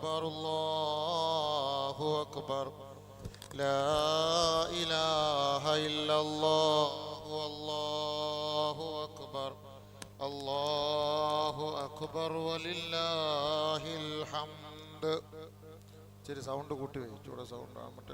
أكبر الله أكبر لا إله إلا الله والله أكبر الله أكبر ولله الحمد ഇച്ചിരി സൗണ്ട് കൂട്ടി വെച്ചൂടെ സൗണ്ട് മറ്റേ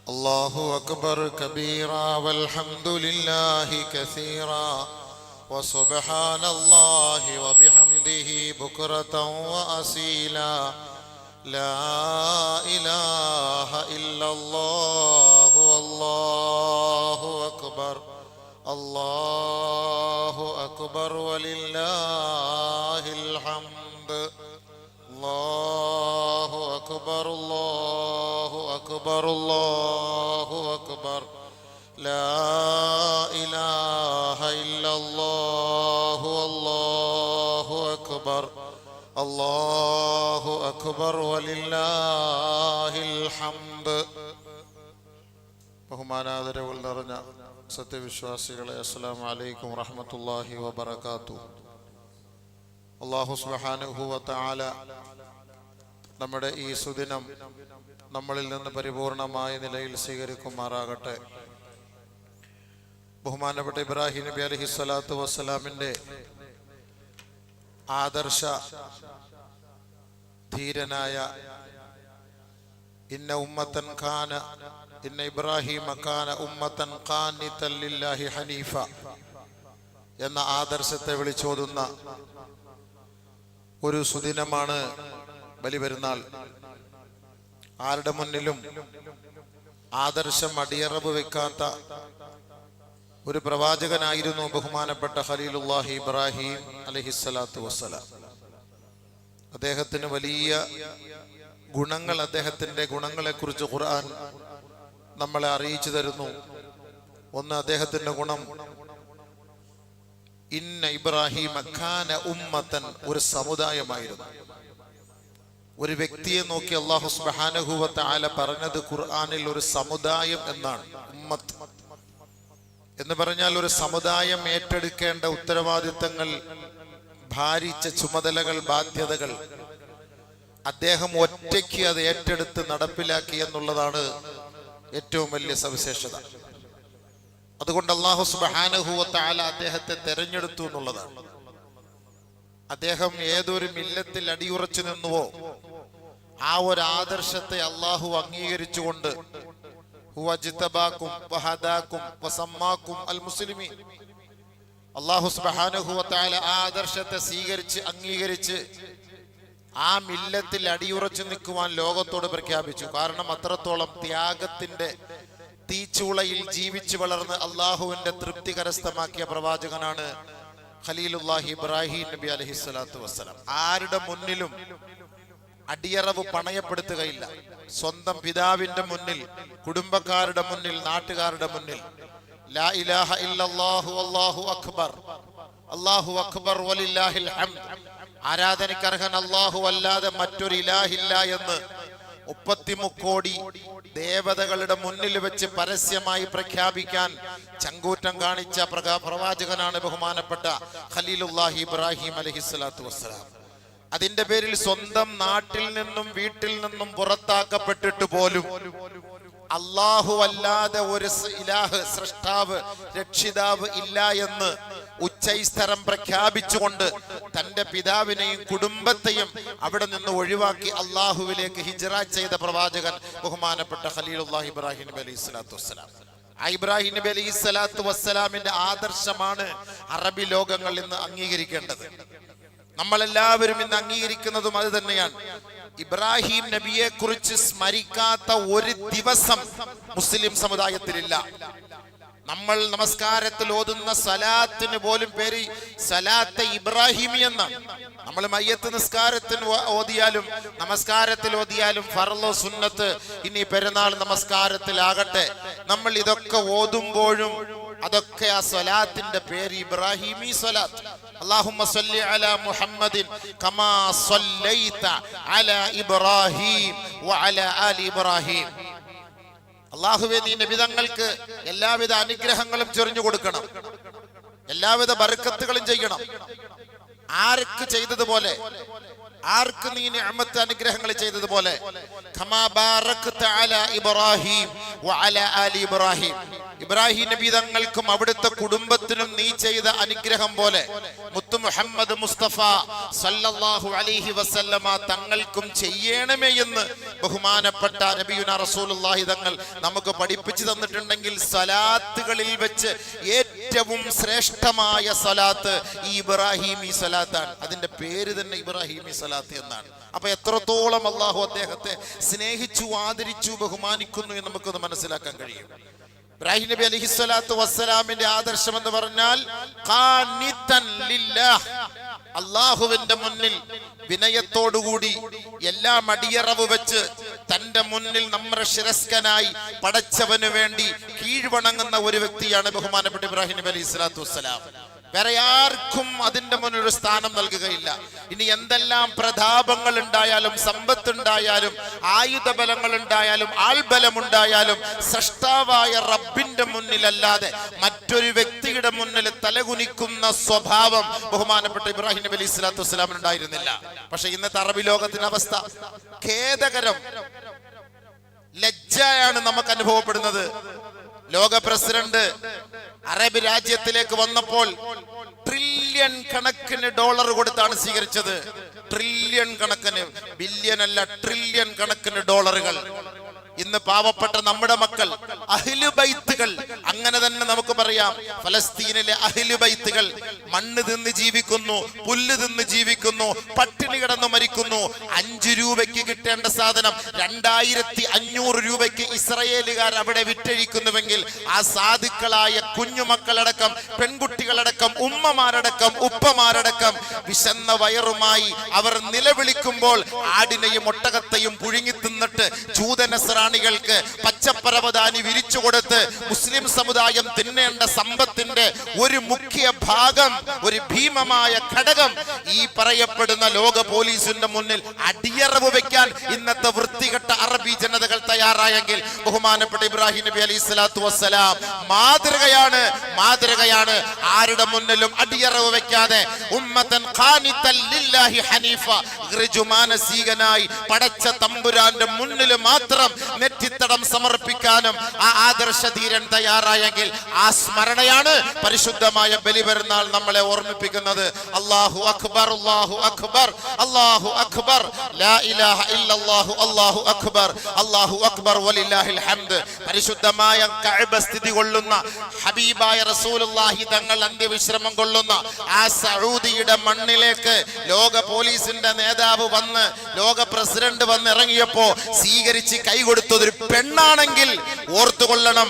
الله أكبر كبيرا والحمد لله كثيرا وسبحان الله وبحمده بكرة وأصيلا. لا إله إلا الله والله أكبر. الله أكبر ولله أكبر الله أكبر لا إله إلا الله والله أكبر الله أكبر ولله الحمد ബഹുമാനാദരവുകൾ നിറഞ്ഞ സത്യവിശ്വാസികളെ അസ്സലാം വലൈക്കും വറഹമത്തല്ലാഹി വബർക്കാത്തു അള്ളാഹു സുബാനുഭൂവത്താല നമ്മുടെ ഈ സുദിനം നമ്മളിൽ നിന്ന് പരിപൂർണമായ നിലയിൽ സ്വീകരിക്കുമാറാകട്ടെ. ബഹുമാനപ്പെട്ട ഇബ്രാഹിം നബി അലഹി സ്വലാത്തു വസ്സലാമിന്റെ ആദർശ ധീരനായ ഇന്ന ഉമ്മത്തൻ ഖാന ഇന്ന ഇബ്രാഹിം ഖാന ഉമ്മത്തൻ ഖാനിത്തല്ലാഹി ഹനീഫ എന്ന ആദർശത്തെ വിളിച്ചോതുന്ന ഒരു സുദിനമാണ് ബലിപെരുന്നാൾ. ആരുടെ മുന്നിലും ആദർശം അടിയറവ് വെക്കാത്ത ഒരു പ്രവാചകനായിരുന്നു ബഹുമാനപ്പെട്ട ഖലീലുല്ലാഹി ഇബ്രാഹിം അലഹിസ്സലാത്തു വസ്സലാം. അദ്ദേഹത്തിന് വലിയ ഗുണങ്ങൾ അദ്ദേഹത്തിന്റെ ഗുണങ്ങളെ കുറിച്ച് ഖുർആൻ നമ്മളെ അറിയിച്ചു തരുന്നു. ഒന്ന് അദ്ദേഹത്തിന്റെ ഗുണം ഇന്ന ഇബ്രാഹിം ഖാന ഉമ്മത്തൻ ഒരു സമുദായമായിരുന്നു. ഒരു വ്യക്തിയെ നോക്കി അള്ളാഹു സുബാനഹുവത്ത് ആല പറഞ്ഞത് ഖുർആാനിൽ ഒരു സമുദായം എന്നാണ് ഉമ്മത്ത്. എന്ന് പറഞ്ഞാൽ ഒരു സമുദായം ഏറ്റെടുക്കേണ്ട ഉത്തരവാദിത്തങ്ങൾ ഭാരിച്ച ചുമതലകൾ ബാധ്യതകൾ. അദ്ദേഹം ഒറ്റയ്ക്ക് അത് ഏറ്റെടുത്ത് നടപ്പിലാക്കി എന്നുള്ളതാണ് ഏറ്റവും വലിയ സവിശേഷത. അതുകൊണ്ട് അള്ളാഹു സുബാനഹുവത്താല അദ്ദേഹത്തെ തെരഞ്ഞെടുത്തു എന്നുള്ളതാണ്. അദ്ദേഹം ഏതൊരു മില്ലത്തിൽ അടിയുറച്ചു നിന്നുവോ ആ ഒരു ആദർശത്തെ അള്ളാഹു അംഗീകരിച്ചുകൊണ്ട് ആദർശത്തെ സ്വീകരിച്ച് അംഗീകരിച്ച് ആ മില്ലത്തിൽ അടിയുറച്ചു നിൽക്കുവാൻ ലോകത്തോട് പ്രഖ്യാപിച്ചു. കാരണം അത്രത്തോളം ത്യാഗത്തിന്റെ തീച്ചൂളയിൽ ജീവിച്ചു വളർന്ന് അള്ളാഹുവിന്റെ തൃപ്തി കരസ്ഥമാക്കിയ പ്രവാചകനാണ് ഖലീലുല്ലാഹി ഇബ്രാഹിം നബി അലഹി സ്വലാത്തു വസ്സലാം. ആരുടെ മുന്നിലും അടിയറവ് പണയപ്പെടുത്തുകയില്ല. സ്വന്തം പിതാവിന്റെ മുന്നിൽ കുടുംബക്കാരുടെ മുന്നിൽ നാട്ടുകാരുടെ മുന്നിൽ. ലാ ഇലാഹ ഇല്ലല്ലാഹു അല്ലാഹു അക്ബർ. അല്ലാഹു അക്ബർ വലില്ലാഹിൽ ഹംദ്. ആരാധനയ്ക്കർഹൻ അല്ലാഹു അല്ലാതെ മറ്റൊരു ഇലാഹില്ല എന്ന് മുപ്പത്തിമുക്കോടി ദേവതകളുടെ മുന്നിൽ വെച്ച് പരസ്യമായി പ്രഖ്യാപിക്കാൻ ചങ്കൂറ്റം കാണിച്ച പ്രവാചകനാണ് ബഹുമാനപ്പെട്ട ഖലീലുല്ലാഹി ഇബ്രാഹിം അലഹിസ്ലാത്തു വസ്സലാം. അതിന്റെ പേരിൽ സ്വന്തം നാട്ടിൽ നിന്നും വീട്ടിൽ നിന്നും പുറത്താക്കപ്പെട്ടിട്ട് പോലും അള്ളാഹു അല്ലാതെ ഒരു ഇലാഹ് സൃഷ്ടാവ് രക്ഷിതാവ് ഇല്ല എന്ന് ഉച്ചൈസ്തരം പ്രഖ്യാപിച്ചുകൊണ്ട് തന്റെ പിതാവിനെയും കുടുംബത്തെയും അവിടെ നിന്ന് ഒഴിവാക്കി അള്ളാഹുവിലേക്ക് ഹിജറ ചെയ്ത പ്രവാചകൻ ബഹുമാനപ്പെട്ട ഖലീലുല്ലാഹി ഇബ്രാഹിം അലൈഹി സ്വലാത്തു വസ്സലാം. ഇബ്രാഹിം നബി അലൈഹി സ്വലാത്തു വസ്സലാമിന്റെ ആദർശമാണ് അറബി ലോകങ്ങൾ ഇന്ന് അംഗീകരിക്കേണ്ടത്. നമ്മളെല്ലാവരും ഇന്ന് അംഗീകരിക്കുന്നതും അത് തന്നെയാണ്. ഇബ്രാഹിം നബിയെ കുറിച്ച് സ്മരിക്കാത്ത ഒരു ദിവസം മുസ്ലിം സമുദായത്തിലില്ല. നമ്മൾ നമസ്കാരത്തിൽ ഓതുന്ന സലാത്തിന് പോലും പേര് സലാത്ത് ഇബ്രാഹിമി എന്നാണ് നമ്മൾ മയ്യത്ത് നിസ്കാരത്തിന് ഓതിയാലും നമസ്കാരത്തിൽ ഓതിയാലും ഫർലോ സുന്നത്ത് ഇനി പെരുന്നാൾ നമസ്കാരത്തിലാകട്ടെ. നമ്മൾ ഇതൊക്കെ ഓതുമ്പോഴും അതൊക്കെ ആ സ്വലാത്തിന്റെ പേര് ഇബ്രാഹിമി സ്വലാത്ത് അല്ലാഹുമ്മ സല്ലി അല മുഹമ്മദിൻ കമാ സല്ലൈത ഇബ്രാഹിം ആലി ഇബ്രാഹിം. അള്ളാഹുവെ നീ നബിതങ്ങൾക്ക് എല്ലാവിധ അനുഗ്രഹങ്ങളും ചൊരിഞ്ഞു കൊടുക്കണം. എല്ലാവിധ ബർക്കത്തുകളും ചെയ്യണം. ആർക്ക് ചെയ്തതുപോലെ ആർക്ക് നീ നിഅമത്ത് അനുഗ്രഹങ്ങൾ ചെയ്തതുപോലെ? കമാ ബാറക്ത അല ഇബ്രാഹിം വഅല ആലി ഇബ്രാഹിം. ഇബ്രാഹിം നബി തങ്ങൾക്കും അവിടുത്തെ കുടുംബത്തിനും നീ ചെയ്ത അനുഗ്രഹം പോലെ മുത്തു മുഹമ്മദ് മുസ്തഫ സല്ലല്ലാഹു അലൈഹി വസല്ലമ തങ്ങൾക്കും ചെയ്യണമേ എന്ന് ബഹുമാനപ്പെട്ട നബിയുന റസൂലുള്ളാഹി തങ്ങൾ നമുക്ക് പഠിപ്പിച്ചു തന്നിട്ടുണ്ടെങ്കിൽ സലാത്തുകളിൽ വെച്ച് ഏറ്റവും ശ്രേഷ്ഠമായ സലാത്ത് ഈ ഇബ്രാഹിമി സലാത്താണ്. അതിന്റെ പേര് തന്നെ ഇബ്രാഹിമി സലാത്ത്. എന്നാണ് അപ്പൊ എത്രത്തോളം അള്ളാഹു അദ്ദേഹത്തെ സ്നേഹിച്ചു ആദരിച്ചു ബഹുമാനിക്കുന്നു എന്ന് നമുക്കൊന്ന് മനസ്സിലാക്കാൻ കഴിയും ഇബ്രാഹിം നബി അലൈഹി സ്വലാത്തു വസ്സലാമിന്റെ ആദർശം എന്ന് പറഞ്ഞാൽ. അള്ളാഹുവിന്റെ മുന്നിൽ വിനയത്തോടുകൂടി എല്ലാ മടിയറവ് വെച്ച് തന്റെ മുന്നിൽ നമ്മുടെ ശിരസ്കനായി പടച്ചവന് വേണ്ടി കീഴ്വണങ്ങുന്ന ഒരു വ്യക്തിയാണ് ബഹുമാനപ്പെട്ട ഇബ്രാഹിം നബി അലൈഹി സ്വലാത്തു വസ്സലാം വേറെ ആർക്കും മുന്നിൽ ഒരു സ്ഥാനം നൽകുകയില്ല. ഇനി എന്തെല്ലാം പ്രതാപങ്ങൾ ഉണ്ടായാലും സമ്പത്ത് ഉണ്ടായാലും ആയുധബലങ്ങൾ ഉണ്ടായാലും ആൾബലം ഉണ്ടായാലും സൃഷ്ടാവായ റബ്ബിന്റെ മുന്നിലല്ലാതെ മറ്റൊരു വ്യക്തിയുടെ മുന്നിൽ തലകുനിക്കുന്ന സ്വഭാവം ബഹുമാനപ്പെട്ട ഇബ്രാഹിം നബി അലൈഹി സ്വലാത്തു വസ്സലാമിന് ഉണ്ടായിരുന്നില്ല. പക്ഷെ ഇന്നത്തെ അറബി ലോകത്തിന്റെ അവസ്ഥ ഖേദകരം ലജ്ജയാണ് നമുക്ക് അനുഭവപ്പെടുന്നത്. ലോക പ്രസിഡന്റ് അറബ് രാജ്യത്തിലേക്ക് വന്നപ്പോൾ ട്രില്യൺ കണക്കിന് ഡോളർ കൊടുത്താണ് സ്വീകരിച്ചത്. ട്രില്യൺ കണക്കിന്. ബില്യൺ അല്ല ട്രില്യൺ കണക്കിന് ഡോളറുകൾ ഇന്ന് പാവപ്പെട്ട നമ്മുടെ മക്കൾ അഹിലുബൈത്തുകൾ അങ്ങനെ തന്നെ നമുക്ക് പറയാം. ഫലസ്തീനിലെ അഹിലുബൈത്തുകൾ മണ്ണ് തിന്ന് ജീവിക്കുന്നു പുല്ല് തിന്ന് ജീവിക്കുന്നു പട്ടിണി കിടന്ന് മരിക്കുന്നു. അഞ്ചു രൂപയ്ക്ക് കിട്ടേണ്ട സാധനം രണ്ടായിരത്തി അഞ്ഞൂറ് രൂപയ്ക്ക് ഇസ്രയേലുകാർ അവിടെ വിറ്റഴിക്കുന്നുവെങ്കിൽ ആ സാധുക്കളായ കുഞ്ഞുമക്കളടക്കം പെൺകുട്ടികളടക്കം ഉമ്മമാരടക്കം ഉപ്പമാരടക്കം വിശന്ന വയറുമായി അവർ നിലവിളിക്കുമ്പോൾ ആടിനെയും ഒട്ടകത്തെയും പുഴുങ്ങി തിന്നിട്ട് ജൂതനസ്രാണികൾക്ക് പച്ചപ്പറവതാനി വിരിച്ചു കൊടുത്ത് മുസ്ലിം സമുദായം തിന്നേണ്ട സമ്പത്തിന്റെ ഒരു മുഖ്യ ഭാഗം ഒരു ഭീമമായ ഘടകം ഈ പറയപ്പെടുന്ന ലോക പോലീസിന്റെ മുന്നിൽ അടിയറവ് വെക്കാൻ ഇന്നത്തെ വൃത്തികെട്ട അറബി ജനതകൾ തയ്യാറായെങ്കിൽ ബഹുമാനപ്പെട്ട ഇബ്രാഹിം നബി അലൈഹി സ്വലാത്തു വസ്സലാം മാതൃകയാണ് മാതൃകയാണ്. ആരുടെ മുന്നിലും അടിയറവ് വെക്കാതെ ഉമ്മത്തൻ ഹനീഫ ഋജുമാനസീകനായി പടച്ച തമ്പുരാന്റെ മുന്നിൽ മാത്രം നെറ്റിത്തടം സമർപ്പിക്കാനും ആ ആദർശ ധീരൻ തയ്യാറായെങ്കിൽ ആ സ്മരണയാണ് പരിശുദ്ധമായ ബലിപെരുന്നാൾ നമ്മളെ ഓർമ്മിപ്പിക്കുന്നത്. അള്ളാഹു അക്ബർ അള്ളാഹു അക്ബർ അള്ളാഹു അക്ബർ. ലാ ഇലാഹ ഇല്ലല്ലാഹു അല്ലാഹു അക്ബർ. അള്ളാഹു അക്ബർ വലില്ലാഹിൽ ഹംദ്. പരിശുദ്ധമായ കഅബ സ്ഥിതി കൊള്ളുന്ന ഹബീബായ റസൂലുള്ളാഹി തങ്ങൾ അന്ത്യവിശ്രമം കൊള്ളുന്ന ആ സൗദിയുടെ മണ്ണിലേക്ക് ലോക പോലീസിന്റെ നേതാവ് വന്ന് ലോക പ്രസിഡന്റ് വന്ന് ഇറങ്ങിയപ്പോ സ്വീകരിച്ച് കൈ കൊടുത്തതൊരു പെണ്ണാണെങ്കിൽ ഓർത്തുകൊള്ളണം.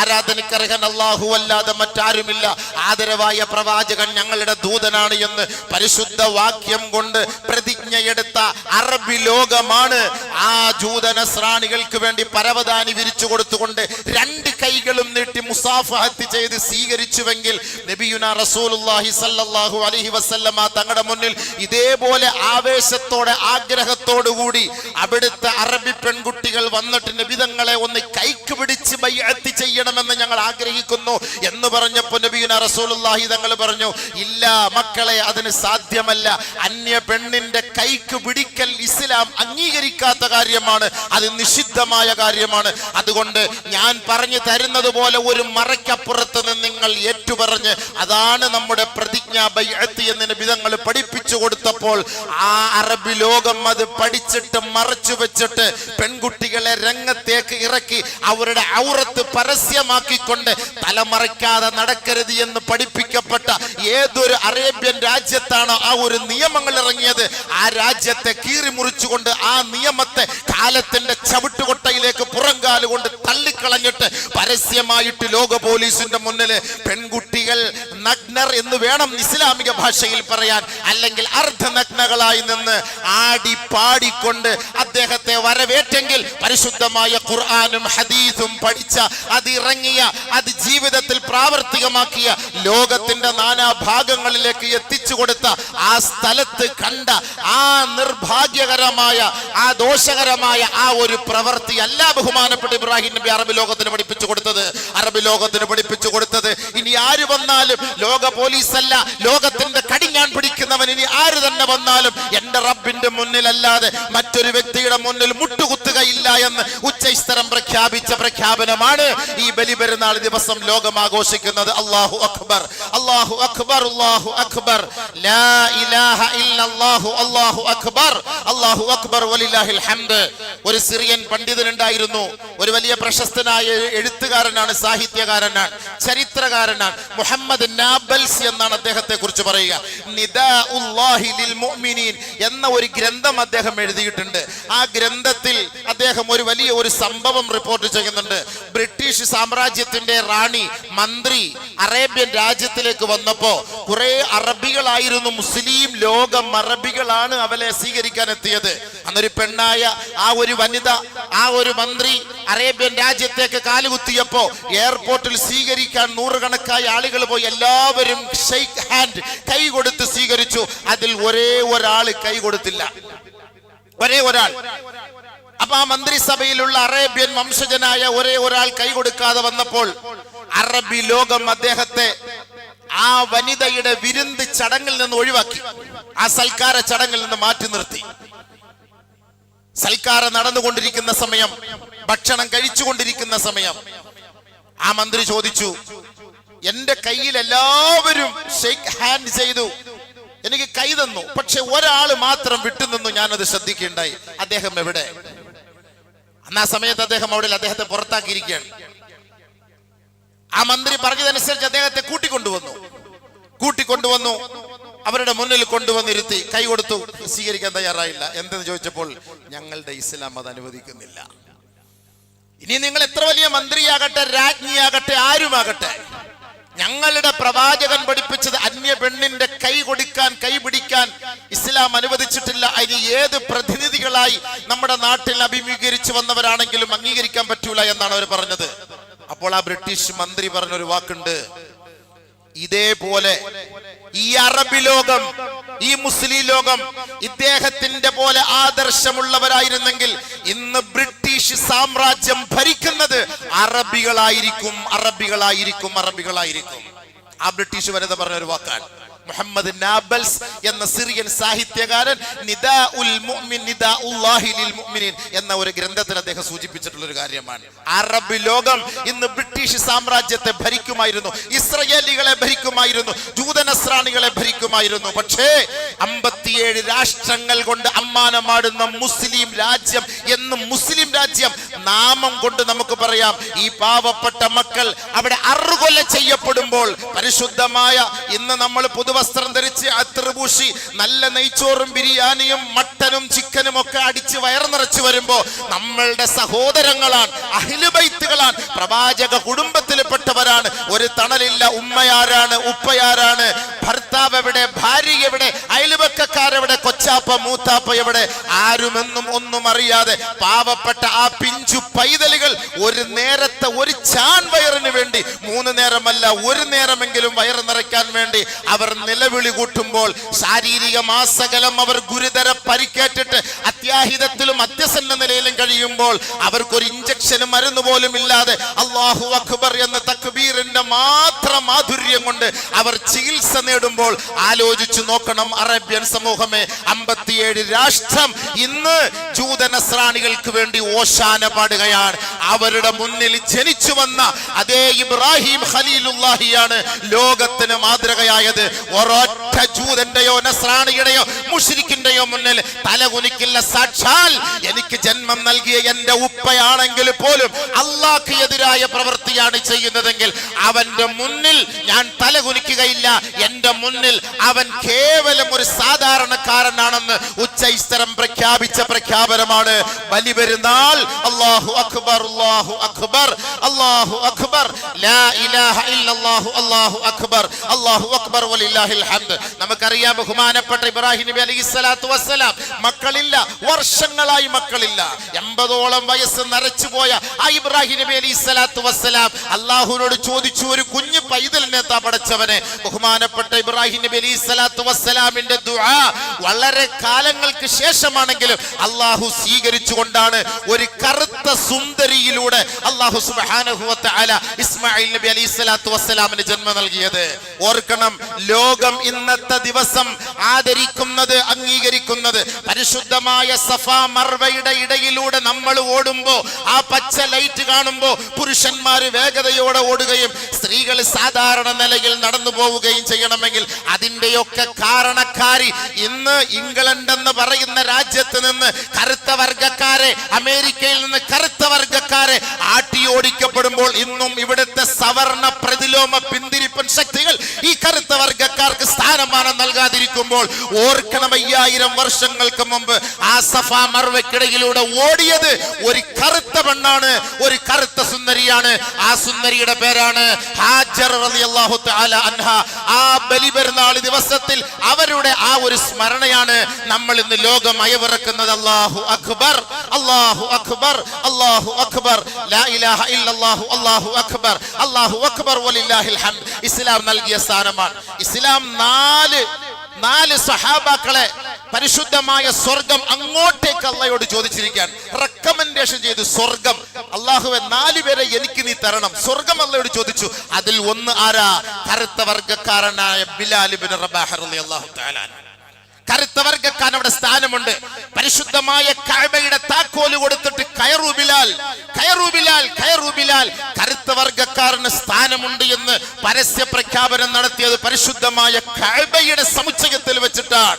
ആരാധനക്കർഹൻ അല്ലാഹു അല്ലാതെ മറ്റാരുമില്ല. ആദരവായ പ്രവാചകൻ ഞങ്ങളുടെ ദൂതനാണ് എന്ന് പരിശുദ്ധ വാക്യം കൊണ്ട് പ്രതിജ്ഞയെടുത്ത അറബി ലോകമാണ്. ആ ജൂതനസ്രാണികൾക്ക് വേണ്ടി പരവതാനി വിരിച്ചു കൊടുത്തുകൊണ്ട് രണ്ട് കൈകളും നീട്ടി മുസാഫഹത്ത് ചെയ്ത് സ്വീകരിച്ചുവെങ്കിൽ നബിയുന റസൂലുല്ലാഹി സല്ലല്ലാഹു അലൈഹി വസല്ലമ തങ്ങളുടെ മുന്നിൽ ഇതേപോലെ ആവേശത്തോടെ ആഗ്രഹത്തോടു കൂടി അവിടുത്തെ അറബി പെൺകുട്ടികൾ വന്നിട്ട് നബിതങ്ങളെ ഒന്ന് കൈക്ക് പിടിച്ച് ചെയ്യണമെന്ന് ഞങ്ങൾ ആഗ്രഹിക്കുന്നു എന്ന് പറഞ്ഞപ്പോ നബീന റസൂലുള്ളാഹി തങ്ങൾ പറഞ്ഞു ഇല്ല മക്കളെ അതിന് സാധ്യമല്ല. അന്യ പെണ്ണിന്റെ കൈക്ക് പിടിക്കൽ ഇസ്ലാം അംഗീകരിക്കാത്ത കാര്യമാണ് അത് നിഷിദ്ധമായ കാര്യമാണ്. അതുകൊണ്ട് ഞാൻ പറഞ്ഞു തരുന്നത് പോലെ ഒരു മറയ്ക്കപ്പുറത്ത് നിന്ന് നിങ്ങൾ ഏറ്റുപറഞ്ഞ് അതാണ് നമ്മുടെ പ്രതിജ്ഞ ബൈഅത്ത് എന്ന് വിധങ്ങൾ പഠിപ്പിച്ചു കൊടുത്തപ്പോൾ ആ അറബി ലോകം അത് പഠിച്ചിട്ട് മറച്ചു വെച്ചിട്ട് പെൺകുട്ടികളെ രംഗത്തേക്ക് ഇറക്കി അവരുടെ ഔറത്ത് പരസ്യമാക്കിക്കൊണ്ട് തലമറയ്ക്കാതെ നടക്കരുത് എന്ന് പഠിപ്പിക്കപ്പെട്ട ഏതൊരു അറേബ്യൻ രാജ്യത്താണോ ആ ഒരു നിയമങ്ങൾ ഇറങ്ങിയത്? ആ രാജ്യത്തെ കീറി മുറിച്ചുകൊണ്ട് ആ നിയമത്തെ കാലത്തിന്റെ ചവിട്ടുകൊട്ടയിലേക്ക് പുറംകാൽ കൊണ്ട് തള്ളിക്കളഞ്ഞിട്ട് പരസ്യമായിട്ട് ലോക പോലീസിന്റെ മുന്നിൽ പെൺകുട്ടികൾ നഗ്നർ എന്ന് വേണം ഇസ്ലാമിക ഭാഷയിൽ പറയാൻ. അല്ലെങ്കിൽ അർദ്ധനഗ്നകളായി നിന്ന് ആടി പാടിക്കൊണ്ട് അദ്ദേഹത്തെ വരവേറ്റെങ്കിൽ പരിശുദ്ധമായ ഖുർആാനും ഹദീസും പഠിച്ച അത് ഇറങ്ങിയ അത് ജീവിതത്തിൽ പ്രാവർത്തികമാക്കിയ ലോകത്തിന്റെ നാനാ ഭാഗങ്ങളിലേക്ക് എത്തിച്ചു കൊടുത്ത ആ സ്ഥലത്ത് കണ്ട ആ നിർഭാഗ്യകരമായ ആ ദോഷകരമായ ആ ഒരു പ്രവൃത്തി അല്ല ബഹുമാനപ്പെട്ട ഇബ്രാഹിം നബി അറബ് ലോകത്തിന് പഠിപ്പിച്ചു കൊടുത്തത്. അറബ് ലോകത്തിന് പഠിപ്പിച്ചു കൊടുത്തത്. ഇനി ആര് വന്നാലും ലോക പോലീസ് അല്ല ലോകത്തിന്റെ കടിഞ്ഞാൻ പിടിക്കുന്നവൻ ഇനി ആര് തന്നെ വന്നാലും എന്റെ റബ്ബിന്റെ മുന്നിലല്ലാതെ മറ്റൊരു വ്യക്തിയുടെ മുന്നിൽ മുട്ടുകുത്തുകയില്ല എന്ന് ഉച്ചസ്ഥരം പ്രഖ്യാപിച്ച പ്രഖ്യാപനമാണ് ഈ ബലിപെരുന്നാൾ ദിവസം ലോകം ആഘോഷിക്കുന്നത് അള്ളാഹു അക്ബർ അള്ളാഹു അക്ബർ അള്ളാഹു അക്ബർ. ലാ ഇലാഹ ഇല്ലല്ലാഹു അല്ലാഹു അക്ബർ. അല്ലാഹു അക്ബർ വലില്ലാഹിൽ ഹംദ്. ഒരു സിറിയൻ പണ്ഡിതനുണ്ടായിരുന്നു. ഒരു വലിയ പ്രശസ്തനായ എഴുത്തുകാരനാണ് സാഹിത്യകാരനാണ് ചരിത്രകാരനാണ്. മുഹമ്മദ് നാബൽസ് എന്നാണ് അദ്ദേഹത്തെ കുറിച്ച് പറയുക. നിദാഉല്ലാഹി ലിൽ മുഅ്മിനീൻ എന്ന ഒരു ഗ്രന്ഥം അദ്ദേഹം എഴുതിയിട്ടുണ്ട്. ആ ഗ്രന്ഥത്തിൽ അദ്ദേഹം ഒരു വലിയ ഒരു സംഭവം റിപ്പോർട്ട് ചെയ്യുന്നുണ്ട്. ബ്രിട്ടീഷ് സാമ്രാജ്യത്തിന്റെ റാണി മന്ത്രി അറേബ്യൻ രാജ്യത്തിലേക്ക് വന്നപ്പോ കുറെ അറബികളായിരുന്നു മുസ്ലിം ലോകം അറബികളാണ് അവളെ സ്വീകരിക്കാൻ എത്തിയത് അന്നൊരു പെണ്ണായ ആ ഒരു വനിത ആ ഒരു മന്ത്രി അറേബ്യൻ രാജ്യത്തേക്ക് കാലുകുത്തിയപ്പോ എയർപോർട്ടിൽ സ്വീകരിക്കാൻ നൂറുകണക്കായ ആളുകൾ പോയി എല്ലാവരും ഷെയ്ക്ക് ഹാൻഡ് കൈ കൊടുത്ത് സ്വീകരിച്ചു. അതിൽ ഒരേ ഒരാൾ കൈ കൊടുത്തില്ല. ഒരേ ഒരാൾ. അപ്പൊ ആ മന്ത്രിസഭയിലുള്ള അറേബ്യൻ വംശജനായ ഒരേ ഒരാൾ കൈ കൊടുക്കാതെ വന്നപ്പോൾ അറബി ലോകം അദ്ദേഹത്തെ ആ വനിതയുടെ വിരുന്ന് ചടങ്ങിൽ നിന്ന് ഒഴിവാക്കി. ആ സൽക്കാര ചടങ്ങിൽ നിന്ന് മാറ്റി നിർത്തി. സൽക്കാരം നടന്നുകൊണ്ടിരിക്കുന്ന സമയം ഭക്ഷണം കഴിച്ചുകൊണ്ടിരിക്കുന്ന സമയം. ആ മന്ത്രി ചോദിച്ചു എന്റെ കയ്യിൽ എല്ലാവരും ഷെയ്ക്ക് ഹാൻഡ് ചെയ്തു. എനിക്ക് കൈ തന്നു. പക്ഷെ ഒരാൾ മാത്രം വിട്ടുനിന്നു. ഞാനത് ശ്രദ്ധിക്കുകയുണ്ടായി അദ്ദേഹം എവിടെ? അന്ന് ആ സമയത്ത് അദ്ദേഹം അവിടെ അദ്ദേഹത്തെ പുറത്താക്കിയിരിക്കുകയാണ്. ആ മന്ത്രി പറഞ്ഞതനുസരിച്ച് അദ്ദേഹത്തെ കൂട്ടിക്കൊണ്ടുവന്നു. കൂട്ടിക്കൊണ്ടുവന്നു. അവരുടെ മുന്നിൽ കൊണ്ടുവന്നിരുത്തി കൈ കൊടുത്തു. സ്വീകരിക്കാൻ തയ്യാറായില്ല. എന്തെന്ന് ചോദിച്ചപ്പോൾ ഞങ്ങളുടെ ഇസ്ലാം അത് അനുവദിക്കുന്നില്ല. ഇനി നിങ്ങൾ എത്ര വലിയ മന്ത്രിയാകട്ടെ രാജ്ഞിയാകട്ടെ ആരുമാകട്ടെ ഞങ്ങളുടെ പ്രവാചകൻ പഠിപ്പിച്ചത് അന്യ പെണ്ണിന്റെ കൈ കൊടുക്കാൻ കൈ പിടിക്കാൻ ഇസ്ലാം അനുവദിച്ചിട്ടില്ല. അതിന് ഏത് പ്രതിനിധികളായി നമ്മുടെ നാട്ടിൽ അഭിമുഖീകരിച്ചു വന്നവരാണെങ്കിലും അംഗീകരിക്കാൻ പറ്റൂല എന്നാണ് അവർ പറഞ്ഞത്. അപ്പോൾ ആ ബ്രിട്ടീഷ് മന്ത്രി പറഞ്ഞൊരു വാക്കുണ്ട്. ഇതേപോലെ ഈ അറബി ലോകം ഈ മുസ്ലിം ലോകം ഇദ്ദേഹത്തിന്റെ പോലെ ആദർശമുള്ളവരായിരുന്നെങ്കിൽ ഇന്ന് ബ്രിട്ടീഷ് സാമ്രാജ്യം ഭരിക്കുന്നത് അറബികളായിരിക്കും അറബികളായിരിക്കും അറബികളായിരിക്കും. ആ ബ്രിട്ടീഷ് വനിത പറഞ്ഞ ഒരു വാക്കാണ്. മുഹമ്മദ് നാബൽസ് എന്ന സിറിയൻ സാഹിത്യകാരൻ നിദാ ഉൽ മുഅ്മിൻ നിദാ ഉല്ലാഹി ലിൽ മുഅ്മിനീൻ എന്ന ഒരു ഗ്രന്ഥത്തിൽ അദ്ദേഹം സൂചിപ്പിച്ചിട്ടുള്ള ഒരു കാര്യമാണ്. അറബ് ലോകം ഇന്ന് ബ്രിട്ടീഷ് സാമ്രാജ്യത്തെ ഭരിക്കുമായിരുന്നു ഇസ്രയേലികളെ ഭരിക്കുമായിരുന്നു ജൂതനസ്രാണികളെ ഭരിക്കുമായിരുന്നു. പക്ഷേ അമ്പത്തിയേഴ് രാഷ്ട്രങ്ങൾ കൊണ്ട് അമ്മാനമാടുന്ന മുസ്ലിം രാജ്യം എന്ന് മുസ്ലിം രാജ്യം നാമം കൊണ്ട് നമുക്ക് പറയാം. ഈ പാവപ്പെട്ട മക്കൾ അവിടെ അറുകൊല ചെയ്യപ്പെടുമ്പോൾ പരിശുദ്ധമായ ഇന്ന് നമ്മൾ പുതുവസ്ത്രം ധരിച്ച് അത്രപൂശി നല്ല നെയ്ച്ചോറും ബിരിയാണിയും മട്ടനും ചിക്കനും ഒക്കെ അടിച്ച് വയർ നിറച്ചു വരുമ്പോ നമ്മളുടെ സഹോദരങ്ങളാണ് അഹിലുബൈത്തുകളാണ് പ്രവാചക കുടുംബത്തിൽപ്പെട്ടവരാണ്. ഒരു തണലില്ല ഉമ്മയാരാണ് ഉപ്പയാരാണ് ഭർത്താവ് എവിടെ ഭാര്യ എവിടെ അയൽവക്കക്കാരെവിടെ കൊച്ചാപ്പ മൂത്താപ്പ എവിടെ? ആരുമെന്നും ഒന്നും അറിയാതെ പാവപ്പെട്ട ആ പിഞ്ചു പൈതലുകൾ ഒരു നേരത്തെ ഒരു ചാൻ വയറിന് വേണ്ടി മൂന്ന് നേരമല്ല ഒരു നേരമെങ്കിലും വയറ് നിറയ്ക്കാൻ വേണ്ടി അവർ നിലവിളി കൂട്ടുമ്പോൾ ശാരീരിക മാസകലം അവർ ഗുരുതര പരിക്കേറ്റിട്ട് അത്യാഹിതത്തിലും അത്യസന്ന നിലയിലും കഴിയുമ്പോൾ അവർക്കൊരു ഇഞ്ചക്ഷനും മരുന്ന് പോലും ഇല്ലാതെ അള്ളാഹു അക്ബർ എന്ന തക്ബീറിന്റെ മാത്രം മാധുര്യം കൊണ്ട് അവർ ചികിത്സ നേടുമ്പോൾ ആലോചിച്ചു നോക്കണം അറേബ്യൻ സമൂഹമേ അമ്പത്തിയേഴ് രാഷ്ട്രം ഇന്ന് ജൂതനസ്രാണികൾക്ക് വേണ്ടി ഓശാന പാടുകയാണ്. അവരുടെ മുന്നിൽ ജനിച്ചു വന്ന അതേ ഇബ്രാഹിം ഖലീലുല്ലാഹിയാണ് ലോകത്തിന് മാതൃകയായത്. ഒരൊറ്റ ജൂതന്റെയോ നസ്രാണിയുടെയോ മുഷിരിക്കിന്റെയോ മുന്നിൽ തലകുനിക്കില്ല സാക്ഷാൽ എനിക്ക് ജന്മം നൽകിയ എന്റെ ഉപ്പയാണെങ്കിൽ പോലും അള്ളാഹ് എതിരായ പ്രവൃത്തിയാണ് ചെയ്യുന്നതെങ്കിൽ അവന്റെ മുന്നിൽ ഞാൻ തലകുനിക്കുകയില്ല. എന്റെ മുന്നിൽ അവൻ കേവലം ഒരു സാധാരണക്കാരനാണെന്ന് ഉച്ചൈസ്തരം പ്രഖ്യാപിച്ച പ്രഖ്യാപനമാണ്. ബലിപെരുന്നാൾ അല്ലാഹു അക്ബർ അല്ലാഹു അക്ബർ അള്ളാഹു അക്ബർ. ലാ ഇലാഹ ഇല്ലല്ലാഹു അല്ലാഹു അക്ബർ. അല്ലാഹു അക്ബർ വലില്ലാഹിൽ ഹംദ്. നമുക്കറിയാം ബഹുമാനപ്പെട്ട ഇബ്രാഹിം നബി അലൈഹി സ്വലാത്തു വസ്സലാം മക്കളില്ല വർഷങ്ങളായി മക്കളില്ല. എൺപതോളം വയസ്സ് നരച്ചു പോയ ആ ഇബ്രാഹിം നബി അലൈഹി സ്വലാത്തു വസ്സലാം അള്ളാഹുവിനോട് ചോദിച്ചു ഒരു കുഞ്ഞു പൈതലിനെ തപടച്ചവനെ പടച്ചവനെ? ബഹുമാനപ്പെട്ട ഇബ്രാഹിം നബി അലൈഹി സ്വലാത്തു വസ്സലാമിന്റെ ദുആ വളരെ കാലങ്ങൾക്ക് ശേഷമാണെങ്കിലും അള്ളാഹു സ്വീകരിച്ചുകൊണ്ടാണ് ഒരു കറുത്ത സുന്ദരിയിലൂടെ അള്ളാഹു തആല ഇസ്മായിൽ നബി അലൈഹി സ്വലാത്തു വസ്സലാമിന് ജന്മം നൽകിയത്. ഓർക്കണം ലോകം ഇന്നത്തെ ദിവസം ആദരിക്കുന്നത് അംഗീകരിക്കുന്നത്. പരിശുദ്ധമായ സഫ മർവയുടെ ഇടയിലൂടെ നമ്മൾ ഓടുമ്പോ ആ പച്ച ലൈറ്റ് കാണുമ്പോ പുരുഷന്മാര് വേഗതയോടെ ഓടുകയും സ്ത്രീകൾ സാധാരണ നിലയിൽ നടന്നു പോവുകയും ചെയ്യണമെങ്കിൽ അതിന്റെയൊക്കെ കാരണക്കാരി ഇന്ന് ഇംഗ്ലണ്ട് എന്ന് പറയുന്ന രാജ്യത്ത് നിന്ന് കറുത്ത വർഗക്കാരെ അമേരിക്കയിൽ നിന്ന് കറുത്ത വർഗക്കാരെ ആട്ടിയോടിക്കപ്പെടുമ്പോൾ ഇന്നും ഇവിടുത്തെ സവർണ പ്രതിലോമ പിന്തിരിപ്പൻ ശക്തികൾ ഈ കറുത്ത വർഗക്കാർക്ക് സ്ഥാനമാനം നൽകാതിരിക്കുമ്പോൾ ഓർക്കണം അയ്യായിരം വർഷങ്ങൾക്ക് മുമ്പ് ആ സഫ മർവയ്ക്കിടയിലൂടെ ഓടിയത് ഒരു കറുത്ത പെണ്ണാണ് ഒരു കറുത്ത സുന്ദരിയാണ്. ആ സുന്ദരിയുടെ പേരാണ് ഹാജർ അൻഹ. ആ ബലിപെരുന്നാൾ ദിവസത്തിൽ അവരുടെ ആ ഒരു സ്മരണയാണ് നമ്മൾ ഇന്ന് ലോകം അയവിറക്കുന്നത്. അള്ളാഹു അക്ബർ അള്ളാഹു അക്ബർ അള്ളാഹു അക്ബർ. അള്ളാഹു അക്ബർ. അള്ളാഹു അക്ബർ ഇസ്ലാം നൽകിയ സ്ഥാനമാണ്. ഇസ്ലാം നാല് നാല് സഹാബാക്കളെ പരിശുദ്ധമായ സ്വർഗം അങ്ങോട്ടേക്ക് അള്ളയോട് ചോദിച്ചിരിക്കാൻ റെക്കമെൻഡേഷൻ ചെയ്തു സ്വർഗം. അള്ളാഹുവെ നാല് പേരെ എനിക്ക് നീ തരണം. സ്വർഗം അള്ളയോട് ചോദിച്ചു. അതിൽ ഒന്ന് ആരാ? കറുത്ത വർഗക്കാരനായ ബിലാലിബിൻ അള്ളാഹു താലാൻ കറുത്ത വർഗക്കാരൻ അവിടെ സ്ഥാനമുണ്ട്. പരിശുദ്ധമായ കഅബയുടെ താക്കോൽ കൊടുത്തിട്ട് കയറൂബിലാൽ കയറൂബിലാൽ കയറൂബിലാൽ കറുത്ത വർഗക്കാരന് സ്ഥാനമുണ്ട് എന്ന് പരസ്യ പ്രഖ്യാപനം നടത്തിയത് പരിശുദ്ധമായ കഅബയുടെ സമുച്ചയത്തിൽ വെച്ചിട്ടാണ്.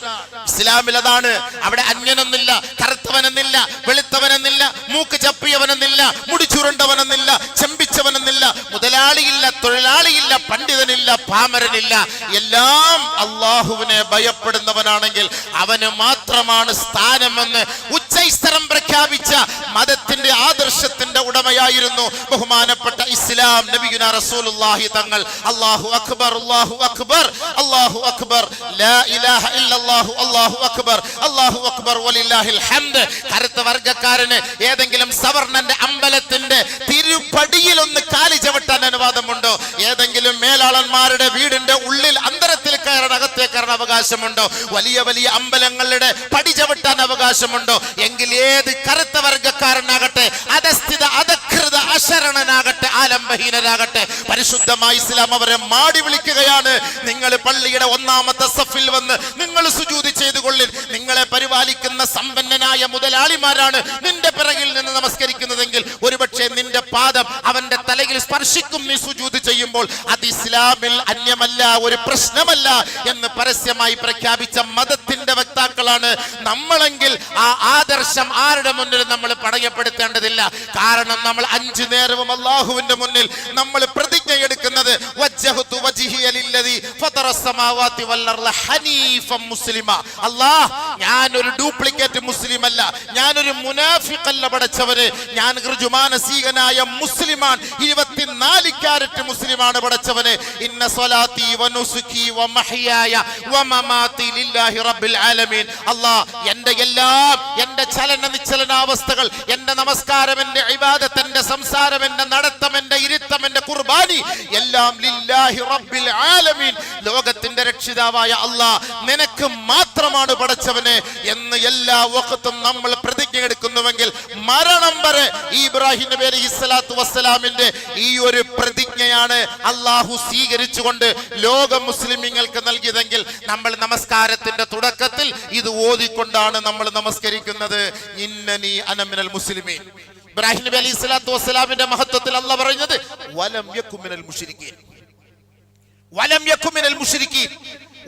ഇസ്ലാമിൽ അതാണ് അവിടെ അന്യനെന്നില്ല കറുത്തവനെന്നില്ല വെളുത്തവനെന്നില്ല മൂക്ക് ചപ്പിയവനെന്നില്ല മുടി ചുരുണ്ടവനെന്നില്ല ചെമ്പിച്ചവനെന്നില്ല മുതലാളിയില്ല തൊഴിലാളിയില്ല പണ്ഡിതനില്ല പാമരനില്ല. എല്ലാം അള്ളാഹുവിനെ ഭയപ്പെടുന്നവനാണെങ്കിൽ അവന് മാത്രമാണ് സ്ഥാനമെന്ന് ഉച്ചൈസ്തരം പ്രഖ്യാപിച്ച മതത്തിന്റെ ആദർശത്തിന്റെ ഉടമയായിരുന്നു ബഹുമാനപ്പെട്ട ഇസ്ലാം നബിയുന റസൂലുള്ളാഹി തങ്ങൾ. അല്ലാഹു അക്ബർ അല്ലാഹു അക്ബർ അല്ലാഹു അക്ബർ. ലാ ഇലാഹ ഇല്ലല്ലാഹു അല്ലാഹു അക്ബർ. അല്ലാഹു അക്ബർ വലില്ലാഹിൽ ഹംദ്. കറുത്ത വർഗക്കാരന് ഏതെങ്കിലും സവർണന്റെ അമ്പലത്തിന്റെ തിരുപ്പടിയിൽ ഒന്ന് കാലി ചവിട്ടാൻ അനുവാദമുണ്ടോ? ഏതെങ്കിലും മേലാളന്മാരുടെ വീടിന്റെ ഉള്ളിൽ അന്തരത്തിൽ കയറാൻ അകത്തേക്ക് കയറാൻ അവകാശമുണ്ടോ? വലിയ വലിയ അമ്പലങ്ങളുടെ പടി ചവിട്ടാൻ അവകാശമുണ്ടോ? എങ്കിൽ ഏത് കറുത്ത വർഗക്കാരനാകട്ടെ അധസ്ഥിത അധകൃത അശരണനാകട്ടെ. ആലംബഹീനരാകട്ടെ പരിശുദ്ധമായ ഇസ്ലാം അവരെ മാടി വിളിക്കുകയാണ്. നിങ്ങൾ പള്ളിയുടെ ഒന്നാമത്തെ സഫിൽ വന്ന് നിങ്ങൾ സുജൂതി ചെയ്തുകൊള്ളിൽ നിങ്ങളെ പരിപാലിക്കുന്ന സമ്പന്നനായ മുതലാളിമാരാണ് നിന്റെ പിറകിൽ നിന്ന് നമസ്കരിക്കുന്നതെങ്കിൽ ഒരുപക്ഷെ നിന്റെ പാദം അവന്റെ തലയിൽ സ്പർശിക്കും നീ സുജൂത് ചെയ്യുമ്പോൾ അത് ഇസ്ലാമിൽ അന്യമല്ല ഒരു പ്രശ്നമല്ല എന്ന് പരസ്യമായി പ്രഖ്യാപിച്ച മതത്തിന്റെ വക്താക്കളാണ് നമ്മളെങ്കിൽ ആ ആദർശം ആരുടെ മുന്നിൽ നമ്മൾ പടയപ്പെടുത്തേണ്ടതില്ല കാരണം നമ്മൾ അഞ്ചു നേരവും അള്ളാഹുവിന്റെ മുന്നിൽ നമ്മൾ പ്രതിജ്ഞ എടുക്കുന്നത് അല്ലാ ഞാനൊരു ഡ്യൂപ്ലിക്കേറ്റ് മുസ്ലിം അല്ല ഞാനൊരു മുനാഫിക്കല്ല പടച്ചവന്. ഞാൻ ഹൃജുമാനസീകനായ മുസ്ലിമാൻ ഇരുപത്തിനാല് ക്യാരറ്റ് മുസ്ലിമാണ് പടച്ചവന്. ഇന്ന സ്വലാത്തി വനുസുക്കി വമഹിയായ വമമാതി ലില്ലാഹി റബ്ബിൽ ആലമീൻ. അല്ലാ എന്റെ എല്ലാം എന്റെ ചലന നിശ്ചലനാവസ്ഥകൾ എന്റെ നമസ്കാരം എന്റെ ഇബാദത്ത് എന്റെ സംസാരം എന്റെ നടത്തം എന്റെ ഇരുത്തം എന്റെ കുർബാനി എല്ലാം ലില്ലാഹി റബ്ബിൽ ആലമീൻ. ലോകത്തിന്റെ രക്ഷിതാവായ അല്ലാ നിനക്ക് മാത്രമാണ് പടച്ചവനെ എന്ന് എല്ലാ വക്കത്തും നമ്മൾ പ്രതിജ്ഞ എടുക്കുന്നുവെങ്കിൽ മരണം വരെ ഇബ്രാഹിം നബി അലൈഹി സ്വലാത്തു വസ്സലാമിന്റെ ഈ ഒരു പ്രതിജ്ഞയാണ് അള്ളാഹു സ്വീകരിച്ചുകൊണ്ട് ലോക മുസ്ലിമീങ്ങൾക്ക് നൽകിയതെങ്കിൽ നമ്മൾ നമസ്കാരത്തിന്റെ തുടക്കത്തിൽ ഇത് ഓതിക്കൊണ്ടാണ് നമ്മൾ നമസ്കരിക്കുന്നത്. ഇന്നനി അനമിനൽ മുസ്ലിമീൻ. ഇബ്രാഹിം നബി അലൈഹി സ്വലാത്തു വസ്സലാമിന്റെ മഹത്വത്തിൽ അല്ല പറയുന്നത് വലം യക്കുമിനൽ മുഷിരിക്കീൻ വലം യക്കുമിനൽ മുഷിരിക്കീൻ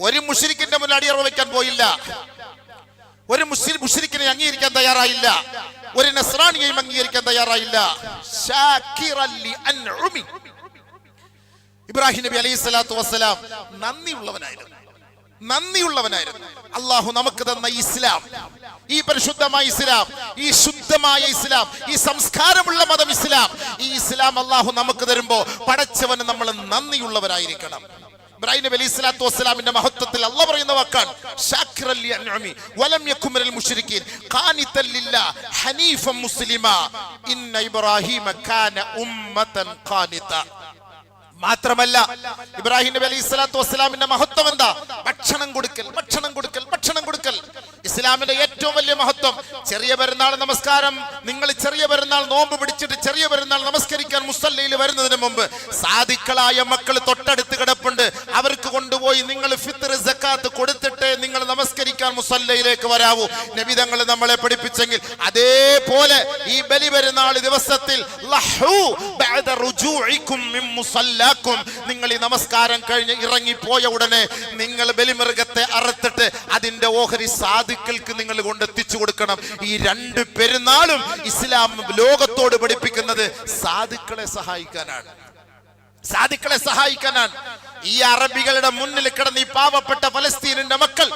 ഒരു മുഷിരിക്കിന്റെ മുന്നിൽ അടിയറവ് വെക്കാൻ പോയില്ല. ഒരു മുസ്ലിം മുഷിരിക്കിനെ അംഗീകരിക്കാൻ തയ്യാറായില്ല. ഒരു നസ്രാണിയെയും അംഗീകരിക്കാൻ തയ്യാറായില്ല. ഇബ്രാഹിം നബി അലൈഹി സ്വലാത്തു വസ്സലാം നന്ദിയുള്ളവനായിരുന്നു. നന്ദിയുള്ളവനായിരുന്നു. അള്ളാഹു നമുക്ക് തന്ന ഇസ്ലാം ഈ പരിശുദ്ധമായ ഇസ്ലാം ഈ ശുദ്ധമായ ഇസ്ലാം ഈ സംസ്കാരമുള്ള മതം ഇസ്ലാം ഈ ഇസ്ലാം അള്ളാഹു നമുക്ക് തരുമ്പോ പടച്ചവന് നമ്മൾ നന്ദിയുള്ളവരായിരിക്കണം. ഇബ്രാഹിം നബി അലൈഹി സ്വലാത്തു വസ്സലാമിന്റെ മഹത്വത്തിൽ അല്ല പറയുന്ന വാക്കാണ് ഹനീഫൻ മുസ്ലിമാ ഇന്ന ഇബ്രാഹിമ കാന ഉമ്മതൻ ഖാനിത. മാത്രമല്ല ഇബ്രാഹിം നബി അലൈഹി സ്വലാത്തു വസ്സലാമിന്റെ മഹത്വം എന്താ? ഭക്ഷണം കൊടുക്കൽ ഭക്ഷണം കൊടുക്കൽ ഭക്ഷണം കൊടുക്കൽ. ഇസ്ലാമിന്റെ ഏറ്റവും വലിയ മഹത്വം ചെറിയ പെരുന്നാൾ നമസ്കാരം. നിങ്ങൾ ചെറിയ പെരുന്നാൾ നോമ്പ് പിടിച്ചിട്ട് ചെറിയ പെരുന്നാൾ നമസ്കരിക്കാൻ മുസല്ലയിൽ വരുന്നതിന് മുമ്പ് സാധിക്കളായ മക്കൾ തൊട്ടടുത്ത് കിടപ്പുണ്ട്. അവർക്ക് കൊണ്ടുപോയി നിങ്ങൾ ഫിത്തർ സക്കാത്ത് കൊടുത്തിട്ട് നിങ്ങൾ നമസ്കരിക്കാൻ മുസല്ലയിലേക്ക് വരാവൂ. നബിതങ്ങൾ നമ്മളെ പഠിപ്പിച്ചെങ്കിൽ അതേപോലെ ഈ ബലി പെരുന്നാൾ ദിവസത്തിൽ ലഹു ബഅദ റുജൂഇകും മിൻ മുസല്ലാക്കും നിങ്ങൾ ഈ നമസ്കാരം കഴിഞ്ഞ് ഇറങ്ങിപ്പോയ ഉടനെ നിങ്ങൾ ബലിമൃഗത്തെ അറുത്തിട്ട് അതിന്റെ ഓഹരി സാധുക്കൾക്ക് നിങ്ങൾ കൊണ്ടെത്തിച്ചു കൊടുക്കണം. ഈ രണ്ട് പെരുന്നാളും ഇസ്ലാം ലോകത്തോട് പഠിപ്പിക്കുന്നത് സാധുക്കളെ സഹായിക്കാനാണ്. സാധുക്കളെ സഹായിക്കാനാണ്. ഈ അറബികളുടെ മുന്നിൽ കിടന്ന് ഈ പാവപ്പെട്ട ഫലസ്തീനിന്റെ മക്കൾ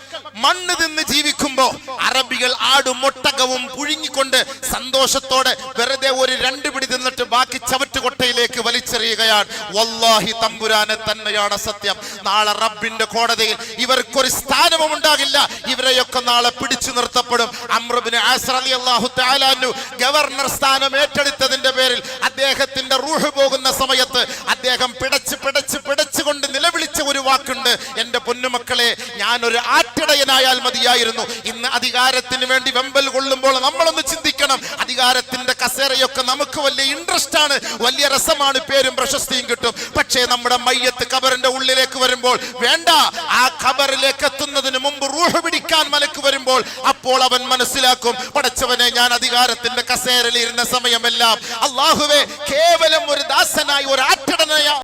മണ്ണ് തിന്ന് ജീവിക്കുമ്പോ അറബികൾ ആടും ഒട്ടകവും പുഴുങ്ങിക്കൊണ്ട് സന്തോഷത്തോടെ വെറുതെ ഒരു രണ്ട് പിടി തിന്നിട്ട് ബാക്കി ചവറ്റുകൊട്ടയിലേക്ക് വലിച്ചെറിയുകയാണ്. വല്ലാഹി തമ്പുരാനെ തന്നെയാണ് സത്യം. നാളെ റബ്ബിന്റെ കോടതിയിൽ ഇവർക്കൊരു സ്ഥാനവും ഉണ്ടാകില്ല. ഇവരെയൊക്കെ നാളെ പിടിച്ചു നിർത്തപ്പെടും. അമ്രബിന് തആലാനു ഗവർണർ സ്ഥാനം ഏറ്റെടുത്തതിന്റെ പേരിൽ അദ്ദേഹത്തിന്റെ റൂഹ് പോകുന്ന സമയത്ത് അദ്ദേഹം പിടച്ച് പിടച്ച് പിടച്ച് പിടച്ചുകൊണ്ട് നിലവിളിച്ച ഒരു വാക്കുണ്ട്. എന്റെ പൊന്നുമക്കളെ ഞാൻ ഒരു ആട്ടിടയനായാൽ മതിയായിരുന്നു. ഇന്ന് അധികാരത്തിന് വേണ്ടി വെമ്പൽ കൊള്ളുമ്പോൾ നമ്മളൊന്ന് ചിന്തിക്കണം. അധികാരത്തിന്റെ കസേരയൊക്കെ നമുക്ക് വലിയ ഇൻട്രസ്റ്റ് ആണ്. വലിയ രസമാണ് പേരും പ്രശസ്തിയും കിട്ടും. പക്ഷേ നമ്മുടെ മയ്യത്ത് കബറിന്റെ ഉള്ളിലേക്ക് വരുമ്പോൾ വേണ്ട. ആ ഖബറിലേക്ക് എത്തുന്നതിന് മുമ്പ് റൂഹ് പിടിക്കാൻ മലക്ക് വരുമ്പോൾ അപ്പോൾ അവൻ മനസ്സിലാക്കും. പടച്ചവനെ ഞാൻ അധികാരത്തിന്റെ കസേരയിൽ ഇരുന്ന സമയമെല്ലാം അള്ളാഹുവെ കേവലം ഒരു ദാസനായി ഒരു ആട്ടിടനായ